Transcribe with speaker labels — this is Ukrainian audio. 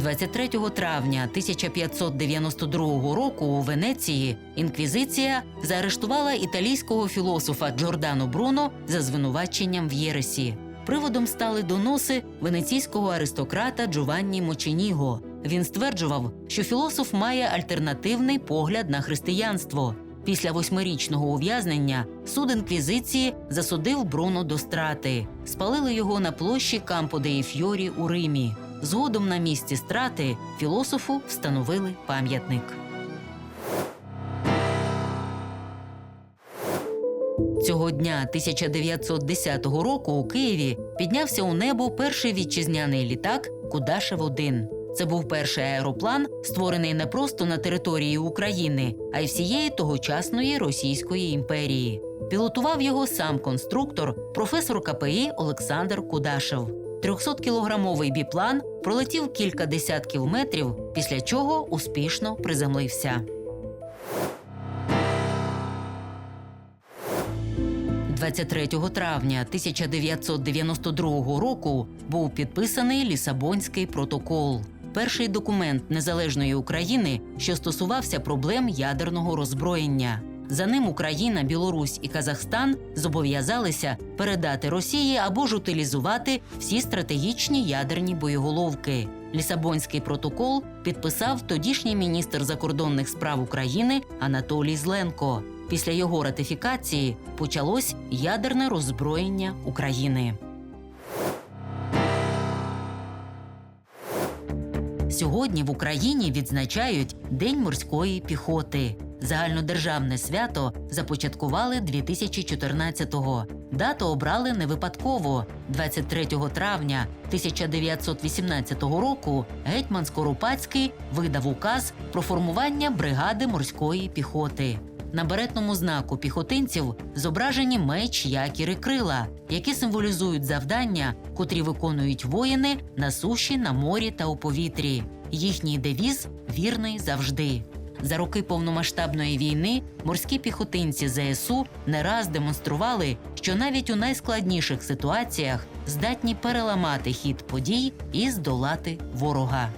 Speaker 1: 23 травня 1592 року у Венеції інквізиція заарештувала італійського філософа Джордано Бруно за звинуваченням в єресі. Приводом стали доноси венеційського аристократа Джованні Моченіго. Він стверджував, що філософ має альтернативний погляд на християнство. Після восьмирічного ув'язнення суд інквізиції засудив Бруно до страти. Спалили його на площі Кампо деї Фьорі у Римі. Згодом на місці страти філософу встановили пам'ятник. Цього дня 1910 року у Києві піднявся у небо перший вітчизняний літак Кудашев 1 Це був перший аероплан, створений не просто на території України, а й всієї тогочасної Російської імперії. Пілотував його сам конструктор, професор КПІ Олександр Кудашев. 300-кілограмовий біплан пролетів кілька десятків метрів, після чого успішно приземлився. 23 травня 1992 року був підписаний Лісабонський протокол. Перший документ незалежної України, що стосувався проблем ядерного роззброєння. За ним Україна, Білорусь і Казахстан зобов'язалися передати Росії або ж утилізувати всі стратегічні ядерні боєголовки. Лісабонський протокол підписав тодішній міністр закордонних справ України Анатолій Зленко. Після його ратифікації почалось ядерне роззброєння України. Сьогодні в Україні відзначають День морської піхоти. Загальнодержавне свято започаткували 2014-го. Дату обрали не випадково. 23 травня 1918 року гетьман Скоропадський видав указ про формування бригади морської піхоти. На беретному знаку піхотинців зображені меч, якір і крила, які символізують завдання, котрі виконують воїни на суші, на морі та у повітрі. Їхній девіз вірний завжди. За роки повномасштабної війни морські піхотинці ЗСУ не раз демонстрували, що навіть у найскладніших ситуаціях здатні переламати хід подій і здолати ворога.